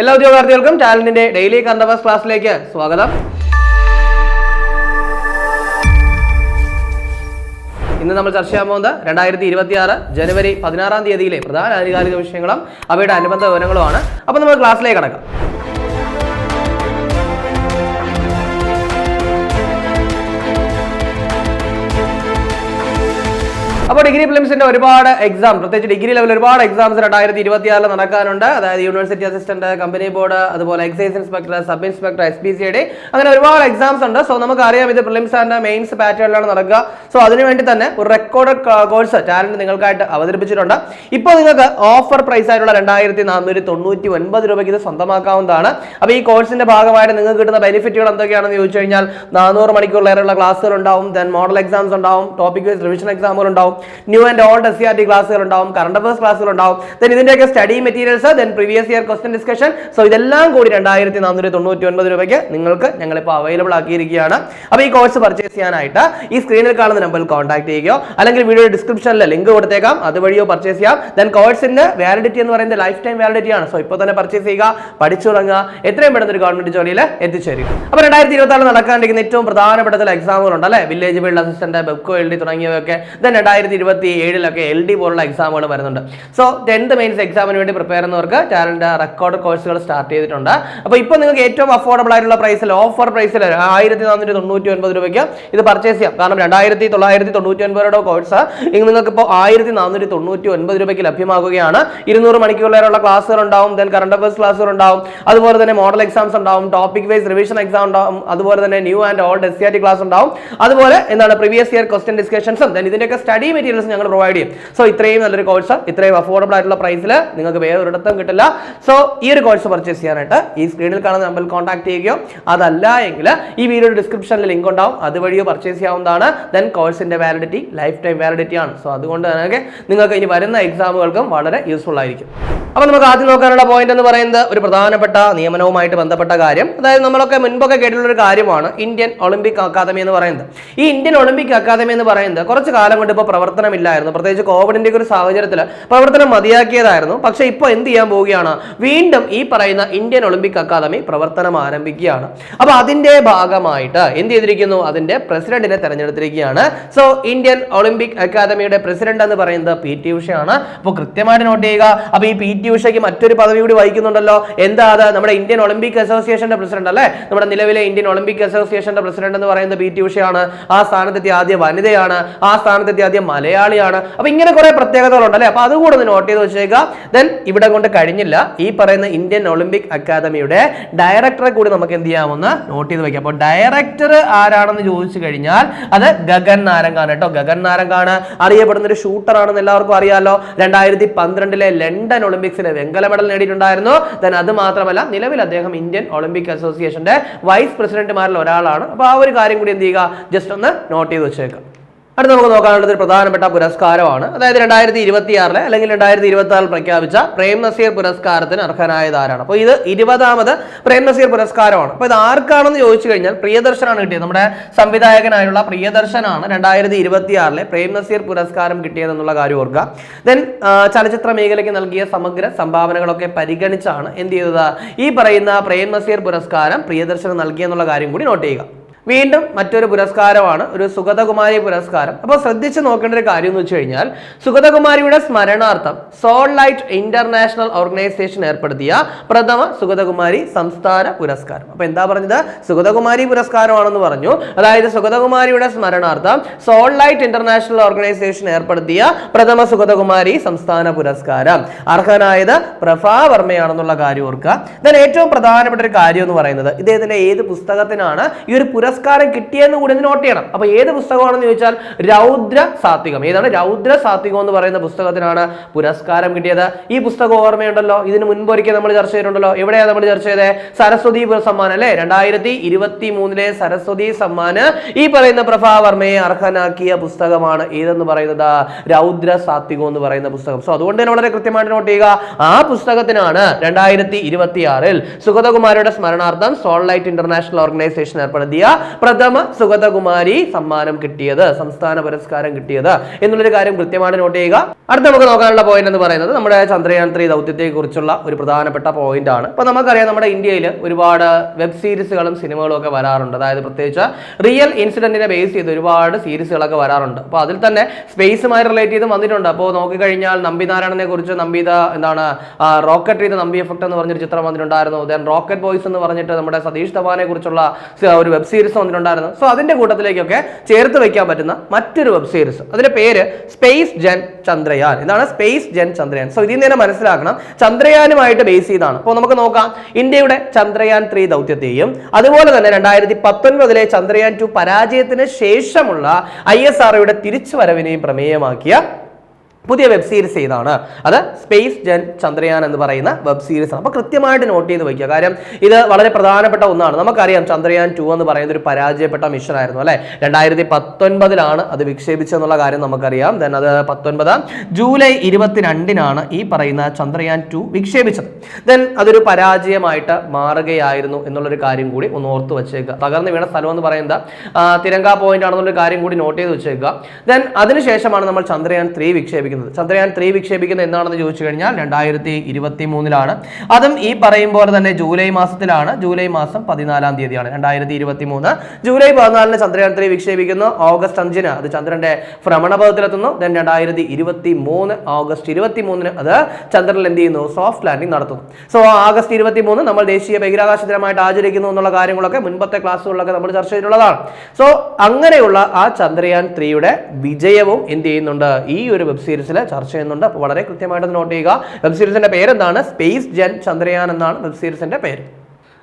എല്ലാ ഉദ്യോഗാർത്ഥികൾക്കും ടാലന്റിന്റെ ഡെയിലി കന്തവാസ് ക്ലാസ്സിലേക്ക് സ്വാഗതം. ഇന്ന് നമ്മൾ ചർച്ച ചെയ്യാൻ പോകുന്നത് രണ്ടായിരത്തി ഇരുപത്തി ആറ് ജനുവരി പതിനാറാം തീയതിയിലെ പ്രധാന ആനുകാലിക വിഷയങ്ങളും അവയുടെ അനുബന്ധ വിവരങ്ങളുമാണ്. അപ്പോൾ നമ്മൾ ക്ലാസ്സിലേക്ക് കടക്കാം. അപ്പോൾ ഡിഗ്രി ഫിലിംസിന്റെ ഒരുപാട് എക്സാം പ്രത്യേകിച്ച് ഡിഗ്രി ലെവൽ ഒരുപാട് എക്സാംസ് രണ്ടായിരത്തി ഇരുപത്തി ആറിൽ നടക്കാനുണ്ട്. അതായത് യൂണിവേഴ്സിറ്റി അസിസ്റ്റന്റ് കമ്പനി ബോർഡ് അതുപോലെ excise inspector sub inspector S B അങ്ങനെ ഒരുപാട് എക്സാംസ് ഉണ്ട്. സോ നമുക്ക് അറിയാം ഇത് പ്രിലിംസ് ആൻഡ് മെയിൻസ് പാറ്റേണിലാണ് നടക്കുക. സോ അതിനുവേണ്ടി തന്നെ ഒരു റെക്കോർഡ് കോഴ്സ് ടാലന്റ് നിങ്ങൾക്കായിട്ട് അവതരിപ്പിച്ചിട്ടുണ്ട്. ഇപ്പോൾ നിങ്ങൾക്ക് ഓഫർ പ്രൈസ് ആയിട്ടുള്ള രണ്ടായിരത്തി നാനൂറ്റി തൊണ്ണൂറ്റി ഒൻപത് രൂപയ്ക്ക് ഇത് സ്വന്തമാക്കാവുന്നതാണ്. അപ്പോൾ ഈ കോഴ്സിന്റെ ഭാഗമായിട്ട് നിങ്ങൾക്ക് കിട്ടുന്ന ബെനിഫിറ്റുകൾ എന്തൊക്കെയാണെന്ന് ചോദിച്ചു കഴിഞ്ഞാൽ നാനൂറ് മണിക്കൂറിലേറെയുള്ള ക്ലാസ്സുകൾ ഉണ്ടാവും ദെൻ മോഡൽ എക്സാംസ് ഉണ്ടാവും ടോപ്പിക് വൈസ് റിവിഷൻ എക്സാമുകൾ ഉണ്ടാവും. New and old S C R T ക്ലാസ്സുകൾ ഉണ്ടാവും കറണ്ട് അഫേഴ്സ് ക്ലാസ്സുകൾ ഉണ്ടാവും ദെൻ ഇതിന്റെയൊക്കെ study materials then previous year question discussion so ഇതെല്ലാം കൂടി രണ്ടായിരത്തി നാനൂറ്റി തൊണ്ണൂറ്റി ഒൻപത് രൂപയ്ക്ക് നിങ്ങൾക്ക് ഞങ്ങളിപ്പോൾ അവൈലബിൾ ആക്കിയിരിക്കുകയാണ്. അപ്പോൾ ഈ കോഴ്സ് പർച്ചേസ് ചെയ്യാനായിട്ട് ഈ സ്ക്രീനിൽ കാണുന്ന നമ്പറിൽ കോൺടാക്ട് ചെയ്യുകയോ അല്ലെങ്കിൽ വീഡിയോ ഡിസ്ക്രിപ്ഷനിലെ ലിങ്ക് കൊടുത്തേക്കാം. അതുവഴിയോ പർച്ചേസ് ചെയ്യാം. ദെൻ കോഴ്സിന്റെ വാലിഡിറ്റി എന്ന് പറയുന്നത് ലൈഫ് ടൈം വാലിഡിറ്റി ആണ്. സോ ഇപ്പോൾ തന്നെ പർച്ചേസ് ചെയ്യുക പഠിച്ചു തുടങ്ങുക എത്രയും പെട്ടെന്ന് ഒരു ഗവൺമെന്റ് ജോലിയിൽ എത്തിച്ചേരും അപ്പോൾ രണ്ടായിരത്തി ഇരുപത്തി നടക്കാണ്ടിരിക്കുന്ന ഏറ്റവും പ്രധാനപ്പെട്ട ചില എക്സാമുകൾ ഉണ്ട് അല്ലേ? Village field assistant Bevco L D തുടങ്ങിയവയൊക്കെ. ദെൻ രണ്ടായിരത്തി ഇരുപത്തി ഏഴിലൊക്കെ എൽ ഡി പോലുള്ള എക്സാമുകൾ വരുന്നുണ്ട്. സോ ടെൻത്ത് മെയിൻസ് എക്സാമിന് വേണ്ടി പ്രിപ്പയർ ചെയ്യുന്നവർക്ക് ടാലന്റ് റെക്കോർഡ് കോഴ്സുകൾ സ്റ്റാർട്ട് ചെയ്തിട്ടുണ്ട്. അപ്പോൾ ഇപ്പോൾ നിങ്ങൾക്ക് ഏറ്റവും അഫോർഡബിൾ ആയിട്ടുള്ള പ്രൈസിൽ ഓഫർ പ്രൈസിൽ ആയിരത്തി നാനൂറ്റി തൊണ്ണൂറ്റി ഒൻപത് രൂപയ്ക്ക് ഇത് പർച്ചേസ് ചെയ്യാം. കാരണം രണ്ടായിരത്തി തൊള്ളായിരത്തി തൊണ്ണൂറ്റി ഒൻപത് കോഴ്സ് നിങ്ങൾക്ക് ഇപ്പോൾ ആയിരത്തി നാനൂറ്റി തൊണ്ണൂറ്റി ഒൻപത് രൂപയ്ക്ക് ലഭ്യമാകുകയാണ്. ഇരുന്നൂറ് മണിക്കൂറിലേറെയുള്ള ക്ലാസ്സുകൾ ഉണ്ടാവും ദെൻ കറണ്ട് അഫേഴ്സ് ക്ലാസ്സുകൾ ഉണ്ടാവും അതുപോലെ തന്നെ മോഡൽ എക്സാംസ് ഉണ്ടാവും ടോപ്പിക് വൈസ് റിവിഷൻ എക്സാം ഉണ്ടാവും അതുപോലെ തന്നെ new and old S C R T class ഉണ്ടാവും. അതുപോലെ എന്താണ് പ്രീവിയസ് ഇയർ ക്വസ്റ്റൻ ഡിസ്കഷൻസും ദെൻ ഇതിന്റെയൊക്കെ സ്റ്റഡി മെറ്റീരിയൽസ് ഞങ്ങൾ പ്രൊവൈഡ് ചെയ്യും. സോ ഇത്രയും നല്ലൊരു കോഴ്സ് ഇത്രയും അഫോർഡബിൾ ആയിട്ടുള്ള പ്രൈസിൽ നിങ്ങൾക്ക് വേറെ ഒരിടത്തും കിട്ടില്ല. സോ ഈ ഒരു കോഴ്സ് പർച്ചേസ് ചെയ്യാനായിട്ട് ഈ സ്ക്രീനിൽ കാണുന്ന നമ്പറിൽ കോൺടാക്ട് ചെയ്യുകയോ അതല്ല എങ്കിൽ ഈ വീഡിയോയുടെ ഡിസ്ക്രിപ്ഷനിൽ ലിങ്ക് ഉണ്ടാവും. അതുവഴിയോ പർച്ചേസ് ചെയ്യാവുന്നതാണ്. ദെൻ കോഴ്സിന്റെ വാലിഡിറ്റി ലൈഫ് ടൈം വാലിഡിറ്റി ആണ്. സോ അതുകൊണ്ട് തന്നെ നിങ്ങൾക്ക് ഇനി വരുന്ന എക്സാമുകൾക്കും വളരെ യൂസ്ഫുൾ ആയിരിക്കും. അപ്പോൾ നമുക്ക് ആദ്യം നോക്കാനുള്ള പോയിന്റ് എന്ന് പറയുന്നത് ഒരു പ്രധാനപ്പെട്ട നിയമനവുമായിട്ട് ബന്ധപ്പെട്ട കാര്യം. അതായത് നമ്മളൊക്കെ മുൻപൊക്കെ കേട്ടിട്ടുള്ള ഒരു കാര്യമാണ് ഇന്ത്യൻ ഒളിമ്പിക് അക്കാദമി എന്ന് പറയുന്നത്. ഈ ഇന്ത്യൻ ഒളിമ്പിക് അക്കാദമി എന്ന് പറയുന്നത് കുറച്ച് കാലം കൊണ്ട് ഇപ്പോൾ പ്രവർത്തനമില്ലായിരുന്നു. പ്രത്യേകിച്ച് കോവിഡിന്റെ ഒരു സാഹചര്യത്തിൽ പ്രവർത്തനം മതിയാക്കിയതായിരുന്നു. പക്ഷേ ഇപ്പോൾ എന്ത് ചെയ്യാൻ പോവുകയാണ്? വീണ്ടും ഈ പറയുന്ന ഇന്ത്യൻ ഒളിമ്പിക് അക്കാദമി പ്രവർത്തനം ആരംഭിക്കുകയാണ്. അപ്പോൾ അതിന്റെ ഭാഗമായിട്ട് എന്ത് ചെയ്തിരിക്കുന്നു? അതിന്റെ പ്രസിഡന്റിനെ തെരഞ്ഞെടുത്തിരിക്കുകയാണ്. So Indian olympic academy president എന്ന് പറയുന്നത് പി ടി ഉഷയാണ്. അപ്പോൾ കൃത്യമായിട്ട് നോട്ട് ചെയ്യുക. അപ്പോൾ ഈ പി ടി ഉഷയ്ക്ക് മറ്റൊരു പദവി കൂടി വഹിക്കുന്നുണ്ടല്ലോ. എന്താ അത്? നമ്മുടെ ഇന്ത്യൻ ഒളിമ്പിക് അസോസിയേഷന്റെ പ്രസിഡന്റ് അല്ലേ? നമ്മുടെ നിലവിലെ ഇന്ത്യൻ ഒളിമ്പിക് അസോസിയേഷന്റെ പ്രസിഡന്റ് എന്ന് പറയുന്നത് പി ടി ഉഷയാണ്. ആ സ്ഥാനത്തെത്തിയ ആദ്യ വനിതയാണ്. ആ സ്ഥാനത്തെത്തിയ ആദ്യ മലയാളിയാണ്. അപ്പൊ ഇങ്ങനെ കുറെ പ്രത്യേകതകളുണ്ട് അല്ലെ? അപ്പൊ അതുകൂടെ ഒന്ന് നോട്ട് ചെയ്ത് വെച്ചേക്കുക ദെൻ ഇവിടെ കൊണ്ട് കഴിഞ്ഞില്ല. ഈ പറയുന്ന ഇന്ത്യൻ ഒളിമ്പിക് അക്കാദമിയുടെ ഡയറക്ടറെ കൂടി നമുക്ക് എന്ത് ചെയ്യാമെന്ന് നോട്ട് ചെയ്ത് വെക്കാം. അപ്പോൾ ഡയറക്ടർ ആരാണെന്ന് ചോദിച്ചു കഴിഞ്ഞാൽ അത് ഗഗൻ നാരംഗാണ് കേട്ടോ. ഗഗൻ നാരംഗാണ് അറിയപ്പെടുന്ന ഒരു ഷൂട്ടർ ആണെന്ന് എല്ലാവർക്കും അറിയാലോ. രണ്ടായിരത്തി പന്ത്രണ്ടിലെ ലണ്ടൻ ഒളിമ്പിക്സിൽ വെങ്കല മെഡൽ നേടിയിട്ടുണ്ടായിരുന്നു. ദെൻ അത് മാത്രമല്ല നിലവിൽ അദ്ദേഹം ഇന്ത്യൻ ഒളിമ്പിക് അസോസിയേഷന്റെ വൈസ് പ്രസിഡന്റുമാരിൽ ഒരാളാണ്. അപ്പോൾ ആ ഒരു കാര്യം കൂടി എന്ത് ചെയ്യുക? ജസ്റ്റ് ഒന്ന് നോട്ട് ചെയ്ത് വെച്ചേക്കാം. അടുത്ത നമുക്ക് നോക്കാനുള്ളത് ഒരു പ്രധാനപ്പെട്ട പുരസ്കാരമാണ്. അതായത് രണ്ടായിരത്തി ഇരുപത്തി ആറിലെ അല്ലെങ്കിൽ രണ്ടായിരത്തി ഇരുപത്തി ആറിൽ പ്രഖ്യാപിച്ച പ്രേം നസീർ പുരസ്കാരത്തിന് അർഹനായത് ആരാണ്? അപ്പോൾ ഇത് ഇരുപതാമത് പ്രേം നസീർ പുരസ്കാരമാണ്. അപ്പോൾ ഇത് ആർക്കാണെന്ന് ചോദിച്ചു കഴിഞ്ഞാൽ പ്രിയദർശനാണ് കിട്ടിയത്. നമ്മുടെ സംവിധായകനായുള്ള പ്രിയദർശനാണ് രണ്ടായിരത്തി ഇരുപത്തി ആറിലെ പ്രേം നസീർ പുരസ്കാരം കിട്ടിയതെന്നുള്ള കാര്യം ഓർക്കുക. ദെൻ ചലച്ചിത്ര മേഖലയ്ക്ക് നൽകിയ സമഗ്ര സംഭാവനകളൊക്കെ പരിഗണിച്ചാണ് എന്ത് ചെയ്തത്? ഈ പറയുന്ന പ്രേം നസീർ പുരസ്കാരം പ്രിയദർശന് നൽകിയെന്നുള്ള കാര്യം കൂടി നോട്ട് ചെയ്യുക. വീണ്ടും മറ്റൊരു പുരസ്കാരമാണ് ഒരു സുഗതകുമാരി പുരസ്കാരം. അപ്പോൾ ശ്രദ്ധിച്ച് നോക്കേണ്ട ഒരു കാര്യം എന്ന് വെച്ച് കഴിഞ്ഞാൽ സുഗതകുമാരിയുടെ സ്മരണാർത്ഥം സോൾ ലൈറ്റ് ഇന്റർനാഷണൽ ഓർഗനൈസേഷൻ ഏർപ്പെടുത്തിയ പ്രഥമ സുഗതകുമാരി സംസ്ഥാന പുരസ്കാരം. അപ്പോൾ എന്താ പറഞ്ഞത്? സുഗതകുമാരി പുരസ്കാരമാണെന്ന് പറഞ്ഞു. അതായത് സുഗതകുമാരിയുടെ സ്മരണാർത്ഥം സോൾ ലൈറ്റ് ഇന്റർനാഷണൽ ഓർഗനൈസേഷൻ ഏർപ്പെടുത്തിയ പ്രഥമ സുഗതകുമാരി സംസ്ഥാന പുരസ്കാരം. അർഹനായത് പ്രഭാ വർമ്മയാണെന്നുള്ള കാര്യം ഓർക്കുക. then ഏറ്റവും പ്രധാനപ്പെട്ട ഒരു കാര്യം എന്ന് പറയുന്നത്. ഇദ്ദേഹത്തിന്റെ ഏത് പുസ്തകത്തിനാണ് ഈ ഒരു പുരസ്കാരം കിട്ടിയെന്ന് കൂടി ഒന്ന് നോട്ട് ചെയ്യണം. അപ്പൊ ഏത് പുസ്തകമാണെന്ന് ചോദിച്ചാൽ രൗദ്ര സാത്വികം. ഏതാണ് രൗദ്ര സാത്വികം എന്ന് പറയുന്ന പുസ്തകത്തിനാണ് പുരസ്കാരം കിട്ടിയത്. ഈ പുസ്തകം ഓർമ്മയുണ്ടല്ലോ? ഇതിന് മുൻപ് ഒരിക്കൽ നമ്മൾ ചർച്ച ചെയ്തിട്ടുണ്ടല്ലോ. എവിടെയാണ് നമ്മൾ ചർച്ച ചെയ്തത് സരസ്വതി സമ്മാനം അല്ലെ? രണ്ടായിരത്തി ഇരുപത്തി മൂന്നിലെ സരസ്വതി സമ്മാന് ഈ പറയുന്ന പ്രഭാവർമ്മയെ അർഹനാക്കിയ പുസ്തകമാണ്. ഏതെന്ന് പറയുന്നത്? രൗദ്ര സാത്വികം എന്ന് പറയുന്ന പുസ്തകം. സോ അതുകൊണ്ട് തന്നെ വളരെ കൃത്യമായിട്ട് നോട്ട് ചെയ്യുക. ആ പുസ്തകത്തിനാണ് രണ്ടായിരത്തി ഇരുപത്തി ആറിൽ സുഗതകുമാരിയുടെ സ്മരണാർത്ഥം സോൾ ലൈറ്റ് ഇന്റർനാഷണൽ ഓർഗനൈസേഷൻ ഏർപ്പെടുത്തിയ പ്രഥമ സുഗതകുമാരി സമ്മാനം കിട്ടിയത് സംസ്ഥാന പുരസ്കാരം കിട്ടിയത് എന്നുള്ളൊരു കാര്യം കൃത്യമായിട്ട് നോട്ട് ചെയ്യുക. അടുത്ത നമുക്ക് നോക്കാനുള്ള പോയിന്റ് എന്ന് പറയുന്നത് നമ്മുടെ ചന്ദ്രയാൻ ത്രീ ദൗത്യത്തെ കുറിച്ചുള്ള ഒരു പ്രധാനപ്പെട്ട പോയിന്റ് ആണ്. ഇപ്പൊ നമുക്കറിയാം നമ്മുടെ ഇന്ത്യയിൽ ഒരുപാട് വെബ് സീരീസുകളും സിനിമകളും ഒക്കെ വരാറുണ്ട്. അതായത് പ്രത്യേകിച്ച് റിയൽ ഇൻസിഡന്റിനെ ബേസ് ചെയ്ത് ഒരുപാട് സീരീസുകളൊക്കെ വരാറുണ്ട്. അപ്പോൾ അതിൽ തന്നെ സ്പേസുമായി റിലേറ്റ് ചെയ്ത് വന്നിട്ടുണ്ട്. അപ്പോൾ നോക്കിക്കഴിഞ്ഞാൽ നമ്പി നാരായണനെ കുറിച്ച് നമ്പിത എന്താണ് റോക്കറ്റ് ചെയ്ത് നമ്പി എഫക്ട് എന്ന് പറഞ്ഞൊരു ചിത്രം വന്നിട്ടുണ്ടായിരുന്നു. ദെൻ റോക്കറ്റ് ബോയ്സ് എന്ന് പറഞ്ഞിട്ട് നമ്മുടെ സതീഷ് ധവാനെ കുറിച്ചുള്ള ഒരു വെബ് സീരീസ് വന്നിട്ടുണ്ടായിരുന്നു. സോ അതിന്റെ കൂട്ടത്തിലേക്കൊക്കെ ചേർത്ത് വെക്കാൻ പറ്റുന്ന മറ്റൊരു വെബ് സീരീസ് അതിന്റെ പേര് സ്പേസ് ജെൻ ചന്ദ്രയാൻ ഇതാണ് സ്പേസ് ജെൻ ചന്ദ്രയാൻ സോ ഇതിൽ നിന്ന് മനസ്സിലാക്കണം. ചന്ദ്രയാനുമായിട്ട് ബേസ് ചെയ്താണ്. അപ്പോൾ നമുക്ക് നോക്കാം. ഇന്ത്യയുടെ ചന്ദ്രയാൻ ത്രീ ദൗത്യത്തെയും അതുപോലെ തന്നെ രണ്ടായിരത്തി പത്തൊൻപതിലെ ചന്ദ്രയാൻ ടു പരാജയത്തിന് ശേഷമുള്ള ഐ എസ് ആർഒയുടെ തിരിച്ചുവരവിനെയും പ്രമേയമാക്കിയ പുതിയ വെബ് സീരീസ് ചെയ്താണ് അത് സ്പേസ് ജൻ ചന്ദ്രയാൻ എന്ന് പറയുന്ന വെബ് സീരീസ് ആണ്. അപ്പോൾ കൃത്യമായിട്ട് നോട്ട് ചെയ്ത് വയ്ക്കുക. കാര്യം ഇത് വളരെ പ്രധാനപ്പെട്ട ഒന്നാണ്. നമുക്കറിയാം ചന്ദ്രയാൻ ടു എന്ന് പറയുന്ന ഒരു പരാജയപ്പെട്ട മിഷൻ ആയിരുന്നു അല്ലെ? രണ്ടായിരത്തി പത്തൊൻപതിലാണ് അത് വിക്ഷേപിച്ചെന്നുള്ള കാര്യം നമുക്കറിയാം. ദെൻ അത് പത്തൊൻപത് ജൂലൈ ഇരുപത്തിരണ്ടിനാണ് ഈ പറയുന്ന ചന്ദ്രയാൻ ടു വിക്ഷേപിച്ചത്. ദെൻ അതൊരു പരാജയമായിട്ട് മാറുകയായിരുന്നു എന്നുള്ളൊരു കാര്യം കൂടി ഒന്ന് ഓർത്ത് വെച്ചേക്കുക. തകർന്ന് വീണ സ്ഥലം എന്ന് പറയുന്നത് തിരങ്ക പോയിന്റ് ആണെന്നുള്ളൊരു കാര്യം കൂടി നോട്ട് ചെയ്ത് വെച്ചേക്കുക. ദെൻ അതിനുശേഷമാണ് നമ്മൾ ചന്ദ്രയാൻ ത്രീ വിക്ഷേപിക്കുന്നത്. ചന്ദ്രയാൻ ത്രീ വിക്ഷേപിക്കുന്നത് എന്നാണെന്ന് ചോദിച്ചു കഴിഞ്ഞാൽ രണ്ടായിരത്തി ഇരുപത്തി മൂന്നിലാണ് അതും ഈ പറയും പോലെ തന്നെ ജൂലൈ മാസത്തിലാണ്. ജൂലൈ മാസം പതിനാലാം തീയതിയാണ്. രണ്ടായിരത്തി ഇരുപത്തി മൂന്ന് ജൂലൈ പതിനാലിന് ചന്ദ്രയാൻ ത്രീ വിക്ഷേപിക്കുന്നു. ഓഗസ്റ്റ് അഞ്ചിന് അത് ചന്ദ്രന്റെ ഭ്രമണപഥത്തിലെത്തുന്നു ദെൻ രണ്ടായിരത്തി ഇരുപത്തി മൂന്ന് ഓഗസ്റ്റ് ഇരുപത്തി മൂന്നിന് അത് ചന്ദ്രനിൽ എന്ത് ചെയ്യുന്നു? സോഫ്റ്റ് ലാൻഡിംഗ് നടത്തുന്നു. സോ ആഗസ്റ്റ് ഇരുപത്തി മൂന്ന് നമ്മൾ ദേശീയ ബഹിരാകാശ ദിനമായിട്ട് ആചരിക്കുന്നു എന്നുള്ള കാര്യങ്ങളൊക്കെ മുൻപത്തെ ക്ലാസ്സുകളിലൊക്കെ നമ്മൾ ചർച്ച ചെയ്തിട്ടുള്ളതാണ്. സോ അങ്ങനെയുള്ള ആ ചന്ദ്രയാൻ ത്രീയുടെ വിജയവും എന്ത് ചെയ്യുന്നുണ്ട്? ഈ ഒരു വെബ് സീരീസിൽ ചർച്ച ചെയ്യുന്നുണ്ട്. അപ്പോൾ വളരെ കൃത്യമായിട്ട് നോട്ട് ചെയ്യുക. വെബ് സീരീസിന്റെ പേരെന്താണ്? സ്പേസ് ജെൻ ചന്ദ്രയാൻ എന്നാണ് വെബ് സീരീസിന്റെ പേര്.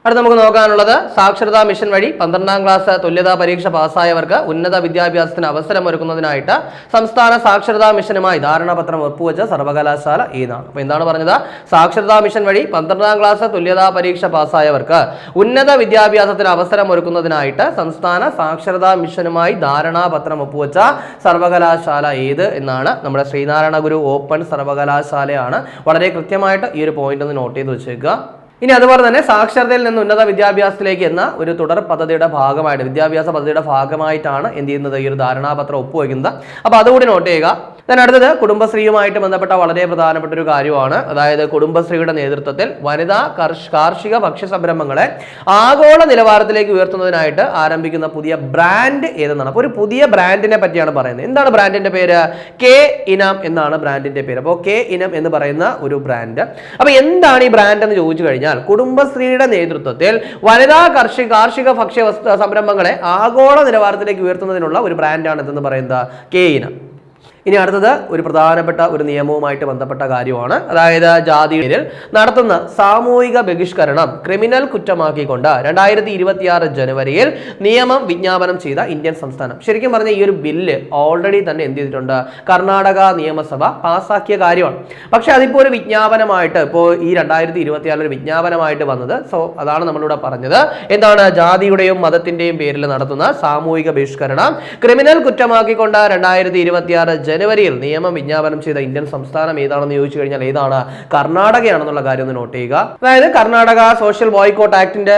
അടുത്ത നമുക്ക് നോക്കാനുള്ളത് സാക്ഷരതാ മിഷൻ വഴി പന്ത്രണ്ടാം ക്ലാസ് തുല്യതാ പരീക്ഷ പാസ്സായവർക്ക് ഉന്നത വിദ്യാഭ്യാസത്തിന് അവസരം ഒരുക്കുന്നതിനായിട്ട് സംസ്ഥാന സാക്ഷരതാ മിഷനുമായി ധാരണാപത്രം ഒപ്പുവെച്ച സർവകലാശാല ഏതാണ് അപ്പോൾ എന്താണ് പറഞ്ഞത്? സാക്ഷരതാ മിഷൻ വഴി പന്ത്രണ്ടാം ക്ലാസ് തുല്യതാ പരീക്ഷ പാസ്സായവർക്ക് ഉന്നത വിദ്യാഭ്യാസത്തിന് അവസരം ഒരുക്കുന്നതിനായിട്ട് സംസ്ഥാന സാക്ഷരതാ മിഷനുമായി ധാരണാപത്രം ഒപ്പുവെച്ച സർവകലാശാല ഏത് എന്നാണ് നമ്മുടെ ശ്രീനാരായണ ഗുരു ഓപ്പൺ സർവകലാശാലയാണ്. വളരെ കൃത്യമായിട്ട് ഈ ഒരു പോയിന്റ് ഒന്ന് നോട്ട് ചെയ്ത് വെച്ചേക്കുക. ഇനി അതുപോലെ തന്നെ സാക്ഷരതയിൽ നിന്ന് ഉന്നത വിദ്യാഭ്യാസത്തിലേക്ക് എന്ന ഒരു തുടർ പദ്ധതിയുടെ ഭാഗമായിട്ട് വിദ്യാഭ്യാസ പദ്ധതിയുടെ ഭാഗമായിട്ടാണ് എന്ത് ചെയ്യുന്നത്? ഈ ഒരു ധാരണാപത്രം ഒപ്പുവയ്ക്കുന്നത് അപ്പോൾ അതുകൂടി നോട്ട് ചെയ്യുക. Then അടുത്തത് കുടുംബശ്രീയുമായിട്ട് ബന്ധപ്പെട്ട വളരെ പ്രധാനപ്പെട്ട ഒരു കാര്യമാണ്. അതായത് കുടുംബശ്രീയുടെ നേതൃത്വത്തിൽ വനിതാ കർഷ- കാർഷിക ഭക്ഷ്യ സംരംഭങ്ങളെ ആഗോള നിലവാരത്തിലേക്ക് ഉയർത്തുന്നതിനായിട്ട് ആരംഭിക്കുന്ന പുതിയ ബ്രാൻഡ് ഏതെന്നാണ്? അപ്പോൾ ഒരു പുതിയ ബ്രാൻഡിനെ പറ്റിയാണ് പറയുന്നത്. എന്താണ് ബ്രാൻഡിന്റെ പേര്? കെ ഇനം എന്നാണ് ബ്രാൻഡിന്റെ പേര്. അപ്പോൾ കെ ഇനം എന്ന് പറയുന്ന ഒരു ബ്രാൻഡ്. അപ്പോൾ എന്താണ് ഈ ബ്രാൻഡ് എന്ന് ചോദിച്ചു കഴിഞ്ഞാൽ കുടുംബശ്രീയുടെ നേതൃത്വത്തിൽ വനിതാ കാർഷിക കാർഷിക ഭക്ഷ്യ സംരംഭങ്ങളെ ആഗോള നിലവാരത്തിലേക്ക് ഉയർത്തുന്നതിനുള്ള ഒരു ബ്രാൻഡാണ് ഇതെന്ന് പറയുന്നത് കെ ഇനം. ഇനി അടുത്തത് ഒരു പ്രധാനപ്പെട്ട ഒരു നിയമവുമായിട്ട് ബന്ധപ്പെട്ട കാര്യമാണ്. അതായത് ജാതി ജാതിയിൽ നടത്തുന്ന സാമൂഹിക ബഹിഷ്കരണം ക്രിമിനൽ കുറ്റമാക്കിക്കൊണ്ട് രണ്ടായിരത്തി ഇരുപത്തിയാറ് ജനുവരിയിൽ നിയമം വിജ്ഞാപനം ചെയ്ത ഇന്ത്യൻ സംസ്ഥാനം. ശരിക്കും പറഞ്ഞ ഈ ഒരു ബില്ല് ഓൾറെഡി തന്നെ എന്ത് ചെയ്തിട്ടുണ്ട്? കർണാടക നിയമസഭ പാസ്സാക്കിയ കാര്യമാണ്. പക്ഷെ അതിപ്പോൾ ഒരു വിജ്ഞാപനമായിട്ട് ഇപ്പോൾ ഈ രണ്ടായിരത്തി ഇരുപത്തിയാറിൽ ഒരു വിജ്ഞാപനമായിട്ട് വന്നത് സോ അതാണ് നമ്മളിവിടെ പറഞ്ഞത്. എന്താണ് ജാതിയുടെയും മതത്തിന്റെയും പേരിൽ നടത്തുന്ന സാമൂഹിക ബഹിഷ്കരണം ക്രിമിനൽ കുറ്റമാക്കിക്കൊണ്ട് രണ്ടായിരത്തി ഇരുപത്തിയാറ് ജനുവരിയിൽ നിയമം വിജ്ഞാപനം ചെയ്ത ഇന്ത്യൻ സംസ്ഥാനം ഏതാണെന്ന് ചോദിച്ചു കഴിഞ്ഞാൽ ഏതാണ്? കർണാടകയാണെന്നുള്ള കാര്യം ഒന്ന് നോട്ട് ചെയ്യുക. അതായത് കർണാടക സോഷ്യൽ ബോയ്ക്കോട്ട് ആക്ടിന്റെ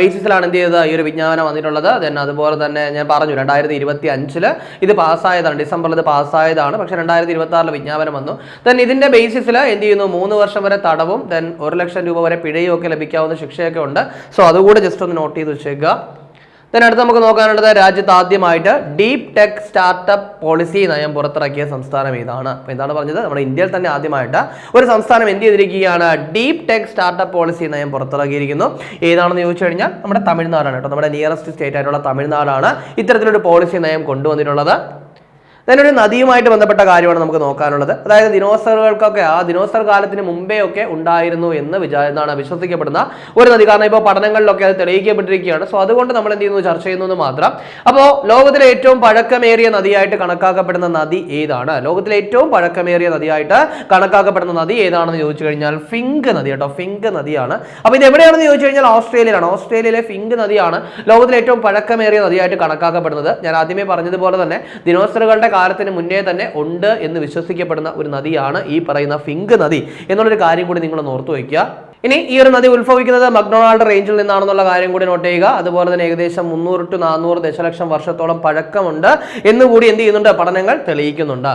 ബേസിസിലാണ് എന്ത് ചെയ്തത്? ഈ ഒരു വിജ്ഞാപനം വന്നിട്ടുള്ളത്. ദെൻ അതുപോലെ തന്നെ ഞാൻ പറഞ്ഞു രണ്ടായിരത്തി ഇരുപത്തി അഞ്ചിൽ ഇത് പാസ്സായതാണ്. ഡിസംബറിൽ ഇത് പാസ്സായതാണ്. പക്ഷെ രണ്ടായിരത്തി ഇരുപത്തി ആറിൽ വിജ്ഞാപനം വന്നു. ദെൻ ഇതിന്റെ ബേസിസിൽ എന്ത് ചെയ്യുന്നു? മൂന്ന് വർഷം വരെ തടവും ദെൻ ഒരു ലക്ഷം രൂപ വരെ പിഴയും ഒക്കെ ലഭിക്കാവുന്ന ശിക്ഷയൊക്കെ ഉണ്ട്. സോ അതുകൂടെ ജസ്റ്റ് ഒന്ന് നോട്ട് ചെയ്ത് വെച്ചേക്കുക. Then അടുത്ത് നമുക്ക് നോക്കാനുള്ളത് രാജ്യത്ത് ആദ്യമായിട്ട് ഡീപ് ടെക് സ്റ്റാർട്ടപ്പ് പോളിസി നയം പുറത്തിറക്കിയ സംസ്ഥാനം ഏതാണ്? അപ്പോൾ എന്താണ് പറഞ്ഞത്? നമ്മുടെ ഇന്ത്യയിൽ തന്നെ ആദ്യമായിട്ട് ഒരു സംസ്ഥാനം എന്ത് ചെയ്തിരിക്കുകയാണ്? ഡീപ് ടെക് സ്റ്റാർട്ടപ്പ് പോളിസി നയം പുറത്തിറക്കിയിരിക്കുന്നു. ഏതാണെന്ന് ചോദിച്ചു കഴിഞ്ഞാൽ നമ്മുടെ തമിഴ്നാടാണ് കേട്ടോ. നമ്മുടെ നിയറസ്റ്റ് സ്റ്റേറ്റ് ആയിട്ടുള്ള തമിഴ്നാടാണ് ഇത്തരത്തിലൊരു പോളിസി നയം കൊണ്ടുവന്നിട്ടുള്ളത്. ഒരു നദിയുമായിട്ട് ബന്ധപ്പെട്ട കാര്യമാണ് നമുക്ക് നോക്കാനുള്ളത്. അതായത് ദിനോസറുകൾക്കൊക്കെ ആ ദിനോസർ കാലത്തിന് മുമ്പേ ഒക്കെ ഉണ്ടായിരുന്നു എന്ന് വിചാ എന്താണ് വിശ്വസിക്കപ്പെടുന്ന ഒരു നദി. കാരണം ഇപ്പോൾ പഠനങ്ങളിലൊക്കെ അത് തെളിയിക്കപ്പെട്ടിരിക്കുകയാണ്. സോ അതുകൊണ്ട് നമ്മൾ എന്ത് ചെയ്യുന്നു? ചർച്ച ചെയ്യുന്നു എന്ന് മാത്രം. അപ്പോൾ ലോകത്തിലെ ഏറ്റവും പഴക്കമേറിയ നദിയായിട്ട് കണക്കാക്കപ്പെടുന്ന നദി ഏതാണ്? ലോകത്തിലെ ഏറ്റവും പഴക്കമേറിയ നദിയായിട്ട് കണക്കാക്കപ്പെടുന്ന നദി ഏതാണെന്ന് ചോദിച്ചു കഴിഞ്ഞാൽ ഫിങ്ക് നദി കേട്ടോ. ഫിങ്ക് നദിയാണ്. അപ്പോൾ ഇത് എവിടെയാണെന്ന് ചോദിച്ചു കഴിഞ്ഞാൽ ഓസ്ട്രേലിയയിലാണ്. ഓസ്ട്രേലിയയിലെ ഫിങ്ക് നദിയാണ് ലോകത്തിലെ ഏറ്റവും പഴക്കമേറിയ നദിയായിട്ട് കണക്കാക്കപ്പെടുന്നത്. ഞാൻ ആദ്യമേ പറഞ്ഞതുപോലെ തന്നെ ദിനോസറുകളുടെ കാലത്തിന് മുന്നേ തന്നെ ഉണ്ട് എന്ന് വിശ്വസിക്കപ്പെടുന്ന ഒരു നദിയാണ് ഈ പറയുന്ന ഫിങ്ക് നദി എന്നുള്ളൊരു കാര്യം കൂടി നിങ്ങൾ ഓർത്തു വയ്ക്കുക. ഇനി ഈ ഒരു നദി ഉത്ഭവിക്കുന്നത് മക്ഡൊണാൾഡ് റേഞ്ചിൽ നിന്നാണെന്നുള്ള കാര്യം കൂടി നോട്ട് ചെയ്യുക. അതുപോലെ തന്നെ ഏകദേശം മുന്നൂറ് ടു നാനൂറ് ദശലക്ഷം വർഷത്തോളം പഴക്കമുണ്ട് എന്നുകൂടി എന്ത് ചെയ്യുന്നുണ്ട് പഠനങ്ങൾ തെളിയിക്കുന്നുണ്ട്.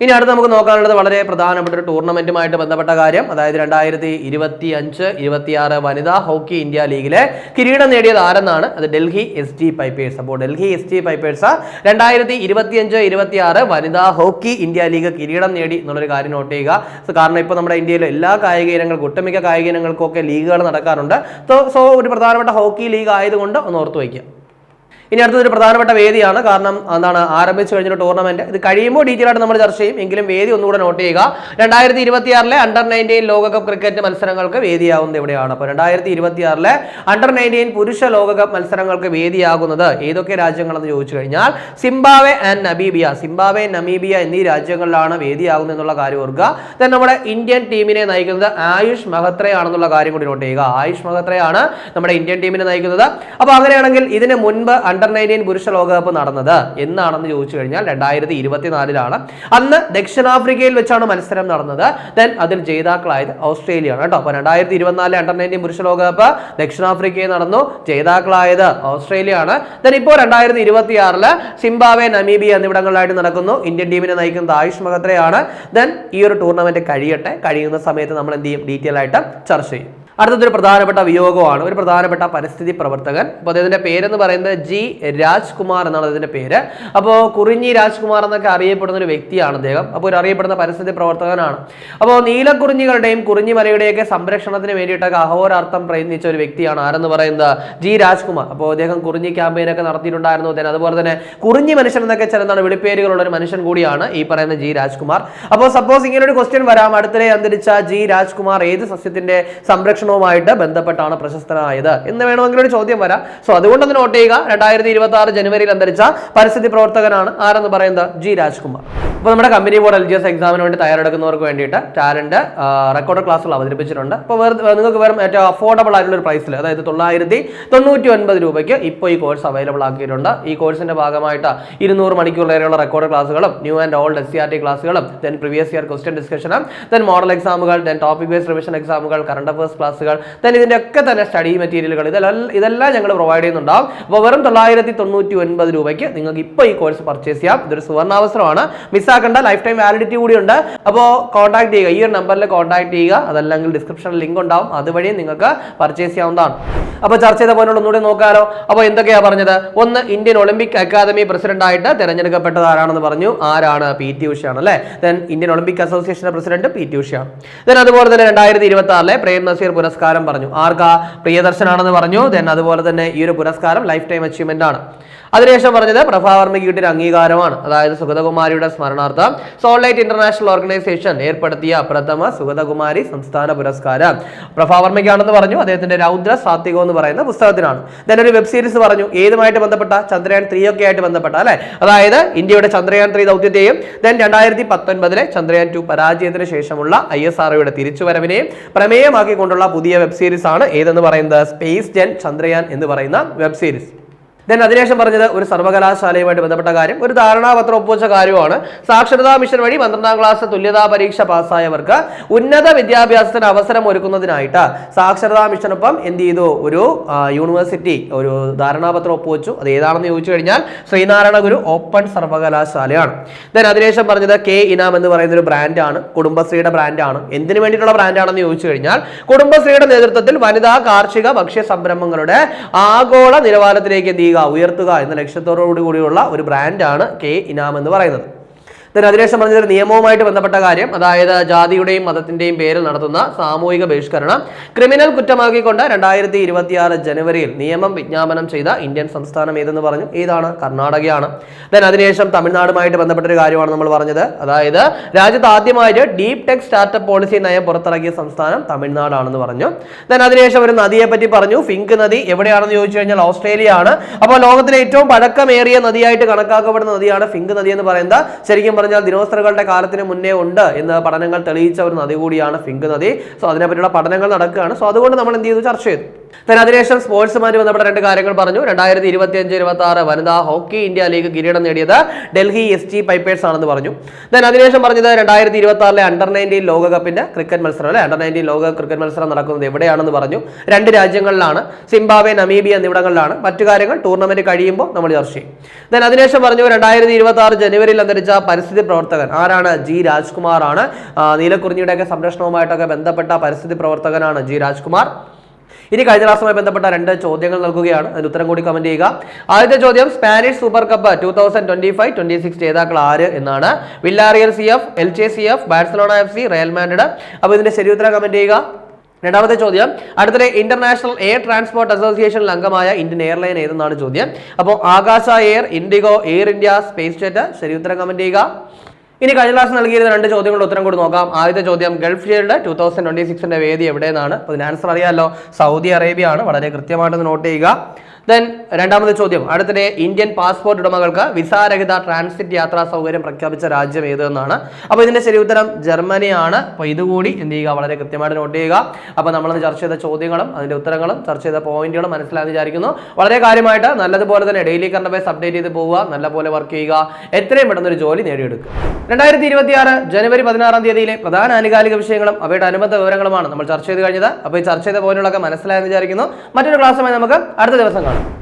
ഇനി അടുത്ത് നമുക്ക് നോക്കാനുള്ളത് വളരെ പ്രധാനപ്പെട്ട ഒരു ടൂർണമെന്റുമായിട്ട് ബന്ധപ്പെട്ട കാര്യം. അതായത് രണ്ടായിരത്തി ഇരുപത്തി അഞ്ച് ഇരുപത്തിയാറ് വനിതാ ഹോക്കി ഇന്ത്യ ലീഗിലെ കിരീടം നേടിയത് ആരെന്നാണ്? അത് ഡൽഹി എസ് ടി പൈപ്പേഴ്സ്. അപ്പോൾ ഡൽഹി എസ് ടി പൈപ്പേഴ്സ് രണ്ടായിരത്തി ഇരുപത്തി അഞ്ച് ഇരുപത്തിയാറ് വനിതാ ഹോക്കി ഇന്ത്യ ലീഗ് കിരീടം നേടി എന്നുള്ളൊരു കാര്യം നോട്ട് ചെയ്യുക. കാരണം ഇപ്പോൾ നമ്മുടെ ഇന്ത്യയിലെ എല്ലാ കായിക ഇനങ്ങൾക്കും ഒട്ടുമിക്ക കായിക ഇനങ്ങൾക്കൊക്കെ ലീഗുകൾ നടക്കാറുണ്ട്. സോ സോ ഒരു പ്രധാനപ്പെട്ട ഹോക്കി ലീഗ് ആയതുകൊണ്ട് ഒന്ന് ഓർത്ത് വയ്ക്കുക. ഇനി അടുത്തൊരു പ്രധാനപ്പെട്ട വേദിയാണ്. കാരണം എന്താണ് ആരംഭിച്ചു കഴിഞ്ഞ ടൂർണമെന്റ് ഇത് കഴിയുമ്പോൾ ഡീറ്റെയിൽ ആയിട്ട് നമ്മൾ ചർച്ച ചെയ്യും. എങ്കിലും വേദി ഒന്നുകൂടെ നോട്ട് ചെയ്യുക. രണ്ടായിരത്തി ഇരുപത്തിയാറിലെ അണ്ടർ നയന്റീൻ ലോകകപ്പ് ക്രിക്കറ്റ് മത്സരങ്ങൾക്ക് വേദിയാവുന്നത് എവിടെയാണ്? അപ്പോൾ രണ്ടായിരത്തി ഇരുപത്തിയാറിലെ അണ്ടർ നയന്റീൻ പുരുഷ ലോകകപ്പ് മത്സരങ്ങൾക്ക് വേദിയാകുന്നത് ഏതൊക്കെ രാജ്യങ്ങളെന്ന് ചോദിച്ചു കഴിഞ്ഞാൽ Zimbabwe and Namibia Zimbabwe Namibia എന്നീ രാജ്യങ്ങളിലാണ് വേദിയാകുന്നത് എന്നുള്ള കാര്യം ഓർക്കുക. ദെൻ നമ്മുടെ ഇന്ത്യൻ ടീമിനെ നയിക്കുന്നത് ആയുഷ് മഹത്രയാണെന്നുള്ള കാര്യം കൂടി നോട്ട് ചെയ്യുക. ആയുഷ് മഹത്രയാണ് നമ്മുടെ ഇന്ത്യൻ ടീമിനെ നയിക്കുന്നത്. അപ്പോൾ അങ്ങനെയാണെങ്കിൽ ഇതിന് മുൻപ് അണ്ടർ നയന്റീൻ പുരുഷ ലോകകപ്പ് നടന്നത് എന്നാണെന്ന് ചോദിച്ചു കഴിഞ്ഞാൽ രണ്ടായിരത്തി ഇരുപത്തിനാലിലാണ് അന്ന് ദക്ഷിണാഫ്രിക്കയിൽ വെച്ചാണ് മത്സരം നടന്നത്. ദെൻ അതിൽ ജേതാക്കളായത് ഓസ്ട്രേലിയ ആണ് കേട്ടോ. അപ്പോൾ രണ്ടായിരത്തി ഇരുപത്തിനാലിലെ അണ്ടർ നയന്റീൻ പുരുഷ ലോകകപ്പ് ദക്ഷിണാഫ്രിക്കയിൽ നടന്നു. ജേതാക്കളായത് ഓസ്ട്രേലിയ ആണ് ദെൻ ഇപ്പോൾ രണ്ടായിരത്തി ഇരുപത്തിയാറിൽ സിംബാവെ നമീബിയ എന്നിവിടങ്ങളിലായിട്ട് നടക്കുന്നു. ഇന്ത്യൻ ടീമിനെ നയിക്കുന്നത് ആയുഷ് മഹത്രയാണ്. ദെൻ ഈ ഒരു ടൂർണമെന്റ് കഴിയട്ടെ. കഴിയുന്ന സമയത്ത് നമ്മൾ എന്ത് ചെയ്യും? ഡീറ്റെയിൽ ആയിട്ട് ചർച്ച ചെയ്യും. അടുത്തൊരു പ്രധാനപ്പെട്ട വിയോഗമാണ്. ഒരു പ്രധാനപ്പെട്ട പരിസ്ഥിതി പ്രവർത്തകൻ. അപ്പോൾ അദ്ദേഹത്തിന്റെ പേരെന്ന് പറയുന്നത് ജി രാജ്കുമാർ എന്നാണ് അദ്ദേഹത്തിന്റെ പേര്. അപ്പോൾ കുറിഞ്ഞി രാജ്കുമാർ എന്നൊക്കെ അറിയപ്പെടുന്ന ഒരു വ്യക്തിയാണ് അദ്ദേഹം. അപ്പോൾ ഒരു അറിയപ്പെടുന്ന പരിസ്ഥിതി പ്രവർത്തകനാണ്. അപ്പോൾ നീലക്കുറിഞ്ഞികളുടെയും കുറിഞ്ഞിമലയുടെയൊക്കെ സംരക്ഷണത്തിന് വേണ്ടിയിട്ടൊക്കെ അഹോരാർത്ഥം പ്രയത്നിച്ച ഒരു വ്യക്തിയാണ് ആരെന്ന് പറയുന്നത് ജി രാജ്കുമാർ. അപ്പോൾ അദ്ദേഹം കുറിഞ്ഞി ക്യാമ്പയിനൊക്കെ നടത്തിയിട്ടുണ്ടായിരുന്നു അദ്ദേഹം. അതുപോലെ തന്നെ കുറിഞ്ഞി മനുഷ്യൻ എന്നൊക്കെ ചില വിളിപ്പേരുകളുള്ള ഒരു മനുഷ്യൻ കൂടിയാണ് ഈ പറയുന്ന ജി രാജ്കുമാർ. അപ്പോൾ സപ്പോസ് ഇങ്ങനെ ഒരു ക്വസ്റ്റ്യൻ വരാം. അടുത്തിടെ അന്തരിച്ച ജി രാജ്കുമാർ ഏത് സസ്യത്തിന്റെ സംരക്ഷണവുമായിട്ട് ബന്ധപ്പെട്ടാണ് പ്രശസ്തനായത്. എന്ന് വേണമെങ്കിൽ ഒരു ചോദ്യം വരാം. സോ അതുകൊണ്ട് ഒന്ന് നോട്ട് ചെയ്യുക. രണ്ടായിരത്തി ഇരുപത്തി ആറ് ജനുവരിയിൽ അന്തരിച്ച പരിസ്ഥിതി പ്രവർത്തകനാണ് ആരെന്ന് പറയുന്നത്? ജി. രാജ്കുമാർ. അപ്പോൾ നമ്മുടെ company board L G S എക്സാമിന് വേണ്ടി തയ്യാറെടുക്കുന്നവർക്ക് വേണ്ടിയിട്ട് ടാലന്റ് റെക്കോർഡ് ക്ലാസ്സുകൾ അവതരിപ്പിച്ചിട്ടുണ്ട്. അപ്പോൾ വേറെ നിങ്ങൾക്ക് വേറെ ഏറ്റവും അഫോർഡബിൾ ആയിട്ടുള്ള ഒരു പ്രൈസിൽ അതായത് തൊള്ളായിരത്തി തൊണ്ണൂറ്റി ഒൻപത് രൂപയ്ക്ക് ഇപ്പോൾ ഈ കോഴ്സ് അവൈലബിൾ ആക്കിയിട്ടുണ്ട്. ഈ കോഴ്സിന്റെ ഭാഗമായിട്ട് ഇരുന്നൂറ് മണിക്കൂർ വരെയുള്ള റെക്കോർഡ് ക്ലാസ്സുകളും new and old S C R T ക്ലാസ്സുകളും ദെൻ പ്രീവിയസ് ഇയർ ക്വസ്റ്റ്യൻ ഡിസ്കഷനും ദെൻ മോഡൽ എക്സാമുകൾ ദെൻ ടോപ്പിക് ബേസ് റിവിഷൻ എക്സാമുകൾ കറണ്ട് അഫേഴ്സ് ക്ലാസ്സുകൾ. ദെൻ ഇതിന്റെ ഒക്കെ തന്നെ സ്റ്റഡി മെറ്റീരിയലുകൾ. ഇതെല്ലാം ഇതെല്ലാം ഞങ്ങൾ പ്രൊവൈഡ് ചെയ്യുന്നുണ്ടാവും. അപ്പോൾ വെറും തൊള്ളായിരത്തി തൊണ്ണൂറ്റി ഒൻപത് രൂപയ്ക്ക് നിങ്ങൾക്ക് ഇപ്പോൾ ഈ കോഴ്സ് പർച്ചേസ് ചെയ്യാം. ഇതൊരു സുവർണാവസരമാണ്. മിസ്സാക്കേണ്ട ലൈഫ് ടൈം വാലിഡിറ്റി കൂടി ഉണ്ട്. അപ്പോൾ കോൺടാക്ട് ചെയ്യുക. ഈ ഒരു നമ്പറിൽ കോൺടാക്ട് ചെയ്യുക. അതല്ലെങ്കിൽ ഡിസ്ക്രിപ്ഷനിൽ ലിങ്ക് ഉണ്ടാവും. അതുവഴി നിങ്ങൾക്ക് പർച്ചേസ് ചെയ്യാവുന്നതാണ്. അപ്പോൾ ചർച്ച ചെയ്ത പോയിന്റ് ഒന്നുകൂടി നോക്കാലോ. അപ്പോൾ എന്തൊക്കെയാണ് പറഞ്ഞത്? ഒന്ന് ഇന്ത്യൻ ഒളിമ്പിക് അക്കാദമി പ്രസിഡന്റ് ആയിട്ട് തിരഞ്ഞെടുക്കപ്പെട്ടത് ആരാണെന്ന് പറഞ്ഞു. ആരാണ്? പി. ടി. ഉഷയാണ് അല്ലേ? Then Indian olympic association president P. T. ഉഷയാണ്. Then അതുപോലെ തന്നെ രണ്ടായിരത്തി ഇരുപത്തി ആറിലെ പ്രേം നസീർ പുരസ്കാരം പറഞ്ഞു. ആർക്കാ? പ്രിയദർശനാണെന്ന് പറഞ്ഞു. ദെൻ അതുപോലെ തന്നെ ഈ ഒരു പുരസ്കാരം ലൈഫ് ടൈം അച്ചീവ്മെന്റ് ആണ്. അതിനുശേഷം പറഞ്ഞത് പ്രഭാവർമ്മയ്ക്ക് കിട്ടിയ അംഗീകാരമാണ്. അതായത് സുഗതകുമാരിയുടെ സ്മരണാർത്ഥം സോൾലൈറ്റ് ഇന്റർനാഷണൽ ഓർഗനൈസേഷൻ ഏർപ്പെടുത്തിയ പ്രഥമ സുഗതകുമാരി സംസ്ഥാന പുരസ്കാരം. പ്രഭാവർമ്മയ്ക്കാണെന്ന് പറഞ്ഞു. അദ്ദേഹത്തിന്റെ രൗദ്ര സാത്വികം എന്ന് പറയുന്ന പുസ്തകത്തിനാണ്. ദെൻ ഒരു വെബ് സീരീസ് പറഞ്ഞു. ഏതുമായിട്ട് ബന്ധപ്പെട്ട? ചന്ദ്രയാൻ ത്രീ ഒക്കെ ആയിട്ട് ബന്ധപ്പെട്ട അല്ലെ? അതായത് ഇന്ത്യയുടെ ചന്ദ്രയാൻ ത്രീ ദൗത്യത്തെയും ദെൻ രണ്ടായിരത്തി പത്തൊൻപതിലെ ചന്ദ്രയാൻ ടു പരാജയത്തിന് ശേഷമുള്ള ഐ എസ് ആർഒയുടെ തിരിച്ചുവരവിനെയും പ്രമേയമാക്കിക്കൊണ്ടുള്ള പുതിയ വെബ് സീരീസ് ആണ്. ഏതെന്ന് പറയുന്നത്? സ്പേസ് ജെൻ ചന്ദ്രയാൻ എന്ന് പറയുന്ന വെബ് സീരീസ് ദെൻ അതിനുശേഷം പറഞ്ഞത് ഒരു സർവകലാശാലയുമായിട്ട് ബന്ധപ്പെട്ട കാര്യം. ഒരു ധാരണാപത്രം ഒപ്പുവെച്ച കാര്യമാണ്. സാക്ഷരതാ മിഷൻ വഴി പന്ത്രണ്ടാം ക്ലാസ് തുല്യതാ പരീക്ഷ പാസ്സായവർക്ക് ഉന്നത വിദ്യാഭ്യാസത്തിന് അവസരം ഒരുക്കുന്നതിനായിട്ട് സാക്ഷരതാ മിഷനൊപ്പം എന്ത് ചെയ്തു? ഒരു യൂണിവേഴ്സിറ്റി ഒരു ധാരണാപത്രം ഒപ്പുവെച്ചു. അത് ഏതാണെന്ന് ചോദിച്ചു കഴിഞ്ഞാൽ ശ്രീനാരായണ ഗുരു ഓപ്പൺ സർവകലാശാലയാണ്. ദെൻ അതിനുശേഷം പറഞ്ഞത് കെ ഇനാം എന്ന് പറയുന്ന ഒരു ബ്രാൻഡാണ് കുടുംബശ്രീയുടെ ബ്രാൻഡാണ് എന്തിനു വേണ്ടിയിട്ടുള്ള ബ്രാൻഡാണെന്ന് ചോദിച്ചു കഴിഞ്ഞാൽ കുടുംബശ്രീയുടെ നേതൃത്വത്തിൽ വനിതാ കാർഷിക ഭക്ഷ്യ സംരംഭങ്ങളുടെ ആഗോള നിലവാരത്തിലേക്ക് എന്ത് ചെയ്യുക ഉയർത്തുക എന്ന ലക്ഷ്യത്തോടുകൂടിയുള്ള ഒരു ബ്രാൻഡാണ് കെ ഇനാം എന്ന് പറയുന്നത്. Then അതിനുശേഷം പറഞ്ഞത് നിയമവുമായിട്ട് ബന്ധപ്പെട്ട കാര്യം അതായത് ജാതിയുടെയും മതത്തിന്റെയും പേരിൽ നടത്തുന്ന സാമൂഹിക ബഹിഷ്കരണം ക്രിമിനൽ കുറ്റമാക്കിക്കൊണ്ട് രണ്ടായിരത്തി ഇരുപത്തിയാറ് ജനുവരിയിൽ നിയമം വിജ്ഞാപനം ചെയ്ത ഇന്ത്യൻ സംസ്ഥാനം ഏതെന്ന് പറഞ്ഞു? ഏതാണ്? കർണാടകയാണ്. ദെൻ അതിനുശേഷം തമിഴ്നാടുമായിട്ട് ബന്ധപ്പെട്ട ഒരു കാര്യമാണ് നമ്മൾ പറഞ്ഞത്. അതായത് രാജ്യത്ത് ആദ്യമായിട്ട് ഡീപ് ടെക് സ്റ്റാർട്ടപ്പ് പോളിസി നയം പുറത്തിറക്കിയ സംസ്ഥാനം തമിഴ്നാടാണെന്ന് പറഞ്ഞു. ദെൻ അതിനുശേഷം ഒരു നദിയെ പറ്റി പറഞ്ഞു. ഫിങ്ക് നദി എവിടെയാണെന്ന് ചോദിച്ചു കഴിഞ്ഞാൽ ഓസ്ട്രേലിയ ആണ് അപ്പോൾ ലോകത്തിലെ ഏറ്റവും പഴക്കമേറിയ നദിയായിട്ട് കണക്കാക്കപ്പെടുന്ന നദിയാണ് ഫിങ്ക് നദി എന്ന് പറയുന്നത്. ശരിക്കും പറഞ്ഞാൽ ദിനോസറുകളുടെ കാലത്തിന് മുന്നേ ഉണ്ട് എന്ന് പഠനങ്ങൾ തെളിയിച്ച ഒരു നദി കൂടിയാണ് ഫിങ്ക് നദി. സോ അതിനെപ്പറ്റിയുള്ള പഠനങ്ങൾ നടക്കുകയാണ്. സോ അതുകൊണ്ട് നമ്മൾ എന്ത് ചെയ്തു? ചർച്ച ചെയ്തു. അതിനുശേഷം സ്പോർട്സുമായി ബന്ധപ്പെട്ട രണ്ട് കാര്യങ്ങൾ പറഞ്ഞു. രണ്ടായിരത്തി ഇരുപത്തി അഞ്ച് ഇരുപത്തി ആറ് വനിതാ ഹോക്കി ഇന്ത്യ ലീഗ് കിരീടം നേടിയത് ഡൽഹി എസ് ടി പൈപ്പേഴ്സ് ആണെന്ന് പറഞ്ഞു. ദെൻ അതിനുശേഷം പറഞ്ഞത് രണ്ടായിരത്തി ഇരുപത്തി ആറിലെ അണ്ടർ നയന്റീൻ ലോകകപ്പിന്റെ ക്രിക്കറ്റ് മത്സരം അല്ലെ? അണ്ടർ നയന്റീൻ ലോക ക്രിക്കറ്റ് മത്സരം നടക്കുന്നത് എവിടെയാണെന്ന് പറഞ്ഞു. രണ്ട് രാജ്യങ്ങളിലാണ് സിംബാബെ നമീബിയ എന്നിവിടങ്ങളിലാണ് മറ്റു കാര്യങ്ങൾ ടൂർണമെന്റ് കഴിയുമ്പോൾ നമ്മൾ ചർച്ച ചെയ്യും. ദെൻ അതിനുശേഷം പറഞ്ഞു രണ്ടായിരത്തി ഇരുപത്തി ആറ് ജനുവരിയിൽ അന്തരിച്ച പരിസ്ഥിതി പ്രവർത്തകൻ ആരാണ്? ജി രാജ്കുമാർ ആണ്. നീലക്കുറിഞ്ഞിയുടെയൊക്കെ സംരക്ഷണവുമായിട്ടൊക്കെ ബന്ധപ്പെട്ട പരിസ്ഥിതി പ്രവർത്തകനാണ് ജി രാജ്കുമാർ. ഇനി കഴിഞ്ഞ ക്ലാസ്സുമായി ബന്ധപ്പെട്ട രണ്ട് ചോദ്യങ്ങൾ നൽകുകയാണ്. അതിന് ഉത്തരം കൂടി കമന്റ് ചെയ്യുക. ആദ്യത്തെ ചോദ്യം Spanish super cup two thousand twenty five twenty six ജേതാക്കൾ ആര് എന്നാണ്. Villarreal C F L J C F Barcelona F C Real Madrid അപ്പോൾ ഇതിന്റെ ശരി ഉത്തരം കമന്റ് ചെയ്യുക. രണ്ടാമത്തെ ചോദ്യം അടുത്തിടെ ഇന്റർനാഷണൽ എയർ ട്രാൻസ്പോർട്ട് അസോസിയേഷനിൽ അംഗമായ ഇന്ത്യൻ എയർലൈൻ ഏതെന്നാണ് ചോദ്യം. അപ്പോൾ Akasa air IndiGo air India SpiceJet ശരി ഉത്തരം കമന്റ് ചെയ്യുക. ഇനി കഴിഞ്ഞ ക്ലാസ് നൽകിയിരുന്ന രണ്ട് ചോദ്യങ്ങളുടെ ഉത്തരം കൂടി നോക്കാം. ആദ്യത്തെ ചോദ്യം gulf shield two thousand twenty സിക്സിന്റെ വേദി എവിടെയെന്നാണ് അപ്പോൾ ആൻസർ അറിയാമല്ലോ സൗദി അറേബ്യ ആണ് വളരെ കൃത്യമായിട്ട് നോട്ട് ചെയ്യുക. ദെൻ രണ്ടാമത്തെ ചോദ്യം. അടുത്തിടെ ഇന്ത്യൻ പാസ്പോർട്ട് ഉടമകൾക്ക് വിസാരഹിത ട്രാൻസിറ്റ് യാത്രാ സൗകര്യം പ്രഖ്യാപിച്ച രാജ്യം ഏതെന്നാണ് അപ്പോൾ ഇതിന്റെ ശരി ഉത്തരം ജർമ്മനിയാണ്. അപ്പോൾ ഇതുകൂടി എന്ത് ചെയ്യുക? വളരെ കൃത്യമായിട്ട് നോട്ട് ചെയ്യുക. അപ്പോൾ നമ്മൾ ചർച്ച ചെയ്ത ചോദ്യങ്ങളും അതിന്റെ ഉത്തരങ്ങളും ചർച്ച ചെയ്ത പോയിന്റുകളും മനസ്സിലാക്കി വിചാരിക്കുന്നു. വളരെ കാര്യമായിട്ട് നല്ലതുപോലെ തന്നെ ഡെയിലി കറണ്ട് അഫയേഴ്സ് അപ്ഡേറ്റ് ചെയ്ത് പോവുക. നല്ലപോലെ വർക്ക് ചെയ്യുക. എത്രയും പെട്ടെന്ന് ഒരു ജോലി നേടിയെടുക്കുക. രണ്ടായിരത്തി ഇരുപത്തി ആറ് ജനുവരി പതിനാറാം തീയതിയിലെ പ്രധാന ആനുകാലിക വിഷയങ്ങളും അവയുടെ അനുബന്ധ വിവരങ്ങളുമാണ് നമ്മൾ ചർച്ച ചെയ്ത് കഴിഞ്ഞത്. അപ്പോൾ ഈ ചർച്ച ചെയ്ത പോയിന്റുകളൊക്കെ മനസ്സിലായെന്ന് വിചാരിക്കുന്നു. മറ്റൊരു ക്ലാസ്സുമായി നമുക്ക് അടുത്ത ദിവസം Bye.